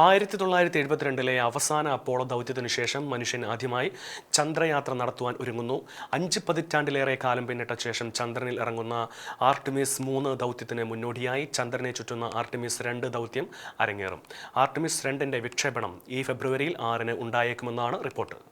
ആയിരത്തി തൊള്ളായിരത്തി എഴുപത്തിരണ്ടിലെ അവസാന അപ്പോളോ ദൗത്യത്തിനു ശേഷം മനുഷ്യൻ ആദ്യമായി ചന്ദ്രയാത്ര നടത്തുവാൻ ഒരുങ്ങുന്നു. അഞ്ച് പതിറ്റാണ്ടിലേറെ കാലം പിന്നിട്ട ശേഷം ചന്ദ്രനിൽ ഇറങ്ങുന്ന ആർട്ടിമിസ് മൂന്ന് ദൗത്യത്തിന് മുന്നോടിയായി ചന്ദ്രനെ ചുറ്റുന്ന ആർട്ടിമിസ് രണ്ട് ദൗത്യം അരങ്ങേറും. ആർട്ടിമിസ് രണ്ടിന്റെ വിക്ഷേപണം ഈ ഫെബ്രുവരിയിൽ ആറിന് ഉണ്ടായേക്കുമെന്നാണ് റിപ്പോർട്ട്.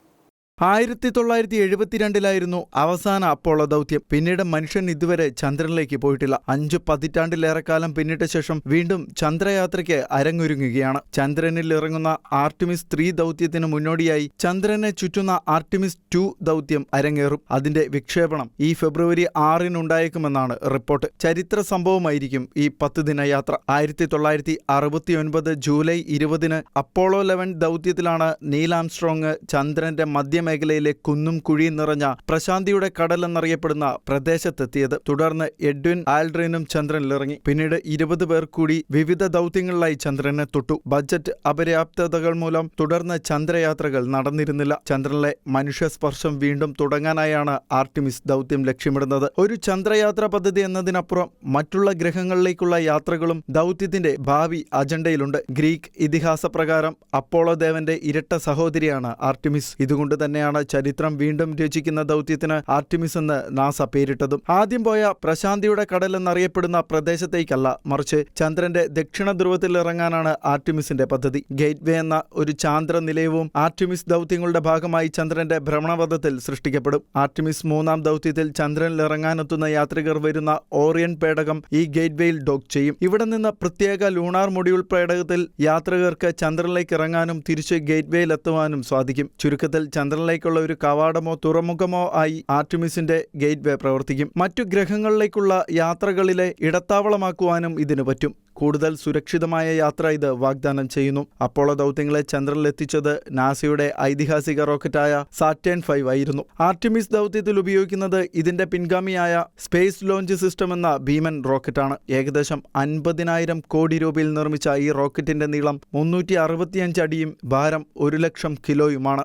ആയിരത്തി തൊള്ളായിരത്തി എഴുപത്തിരണ്ടിലായിരുന്നു അവസാന അപ്പോള ദൗത്യം. പിന്നീട് മനുഷ്യൻ ഇതുവരെ ചന്ദ്രനിലേക്ക് പോയിട്ടില്ല. അഞ്ചു പതിറ്റാണ്ടിലേറെക്കാലം പിന്നിട്ട ശേഷം വീണ്ടും ചന്ദ്രയാത്രയ്ക്ക് അരങ്ങൊരുങ്ങുകയാണ്. ചന്ദ്രനിൽ ഇറങ്ങുന്ന ആർട്ടിമിസ് ത്രീ ദൗത്യത്തിന് മുന്നോടിയായി ചന്ദ്രനെ ചുറ്റുന്ന ആർട്ടിമിസ് ടു ദൗത്യം അരങ്ങേറും. അതിന്റെ വിക്ഷേപണം ഈ ഫെബ്രുവരി ആറിനുണ്ടായേക്കുമെന്നാണ് റിപ്പോർട്ട്. ചരിത്ര സംഭവമായിരിക്കും ഈ പത്ത് ദിന യാത്ര. ആയിരത്തി തൊള്ളായിരത്തി അറുപത്തിയൊൻപത് ജൂലൈ ഇരുപതിന് അപ്പോളോ ലെവൻ ദൗത്യത്തിലാണ് നീലാംസ്ട്രോങ് ചന്ദ്രന്റെ ചന്ദ്രന്റെ മധ്യമേഖലയിലെ കുന്നും കുഴിയും നിറഞ്ഞ പ്രശാന്തിയുടെ കടൽ എന്നറിയപ്പെടുന്ന പ്രദേശത്തെത്തിയത്. തുടർന്ന് എഡ്വിൻ ആൽഡ്രിനും ചന്ദ്രനിലിറങ്ങി പിന്നീട് ഇരുപത് പേർ കൂടി വിവിധ ദൗത്യങ്ങളിലായി ചന്ദ്രനെ തൊട്ടു. ബജറ്റ് അപര്യാപ്തതകൾ മൂലം തുടർന്ന് ചന്ദ്രയാത്രകൾ നടന്നിരുന്നില്ല. ചന്ദ്രനിലെ മനുഷ്യസ്പർശം വീണ്ടും തുടങ്ങാനായാണ് ആർട്ടിമിസ് ദൗത്യം ലക്ഷ്യമിടുന്നത്. ഒരു ചന്ദ്രയാത്ര പദ്ധതി എന്നതിനപ്പുറം മറ്റുള്ള ഗ്രഹങ്ങളിലേക്കുള്ള യാത്രകളും ദൗത്യത്തിന്റെ ഭാവി അജണ്ടയിലുണ്ട്. ഗ്രീക്ക് ഇതിഹാസ പ്രകാരം അപ്പോളോ ദേവന്റെ ഇരട്ട സഹോദരിയാണ് ആർട്ടിമിസ്. ഇതുകൊണ്ട് തന്നെയാണ് ചരിത്രം വീണ്ടും രചിക്കുന്ന ദൗത്യത്തിന് ആർട്ടിമിസ് എന്ന് നാസ പേരിട്ടതും. ആദ്യം പോയ പ്രശാന്തിയുടെ കടൽ എന്നറിയപ്പെടുന്ന പ്രദേശത്തേക്കല്ല മറിച്ച് ചന്ദ്രന്റെ ദക്ഷിണ ധ്രുവത്തിൽ ഇറങ്ങാനാണ് ആർട്ടിമിസിന്റെ പദ്ധതി. ഗേറ്റ്വേ എന്ന ഒരു ചാന്ദ്ര നിലയവും ആർട്ടിമിസ് ദൗത്യങ്ങളുടെ ഭാഗമായി ചന്ദ്രന്റെ ഭ്രമണപഥത്തിൽ സൃഷ്ടിക്കപ്പെടും. ആർട്ടിമിസ് മൂന്നാം ദൗത്യത്തിൽ ചന്ദ്രനിൽ ഇറങ്ങാനെത്തുന്ന യാത്രികർ വരുന്ന ഓറിയൻ പേടകം ഈ ഗേറ്റ്വേയിൽ ഡോക്ക് ചെയ്യും. ഇവിടെ നിന്ന് പ്രത്യേക ലൂണാർ മൊഡ്യൂൾ പേടകത്തിൽ യാത്രികർക്ക് ചന്ദ്രനിലേക്ക് ഇറങ്ങാനും തിരിച്ച് ഗേറ്റ്വേയിൽ എത്തുവാനും സാധിക്കും. ചുരുക്കത്തിൽ ചന്ദ്രനിലേക്കുള്ള ഒരു കവാടമോ തുറമുഖമോ ആയി ആർട്ടിമിസിന്റെ ഗേറ്റ് വേ പ്രവർത്തിക്കും. മറ്റു ഗ്രഹങ്ങളിലേക്കുള്ള യാത്രകളിലെ ഇടത്താവളമാക്കുവാനും ഇതിനു പറ്റും. കൂടുതൽ സുരക്ഷിതമായ യാത്ര ഇത് വാഗ്ദാനം ചെയ്യുന്നു. അപ്പോളോ ദൗത്യങ്ങളെ ചന്ദ്രനിലെത്തിച്ചത് നാസയുടെ ഐതിഹാസിക റോക്കറ്റായ സാറ്റേൺ ഫൈവ് ആയിരുന്നു. ആർട്ടിമിസ് ദൗത്യത്തിൽ ഉപയോഗിക്കുന്നത് ഇതിന്റെ പിൻഗാമിയായ സ്പേസ് ലോഞ്ച് സിസ്റ്റം എന്ന ഭീമൻ റോക്കറ്റാണ്. ഏകദേശം അൻപതിനായിരം കോടി രൂപയിൽ നിർമ്മിച്ച ഈ റോക്കറ്റിന്റെ നീളം മുന്നൂറ്റി അടിയും ഭാരം ഒരു ലക്ഷം കിലോയുമാണ്.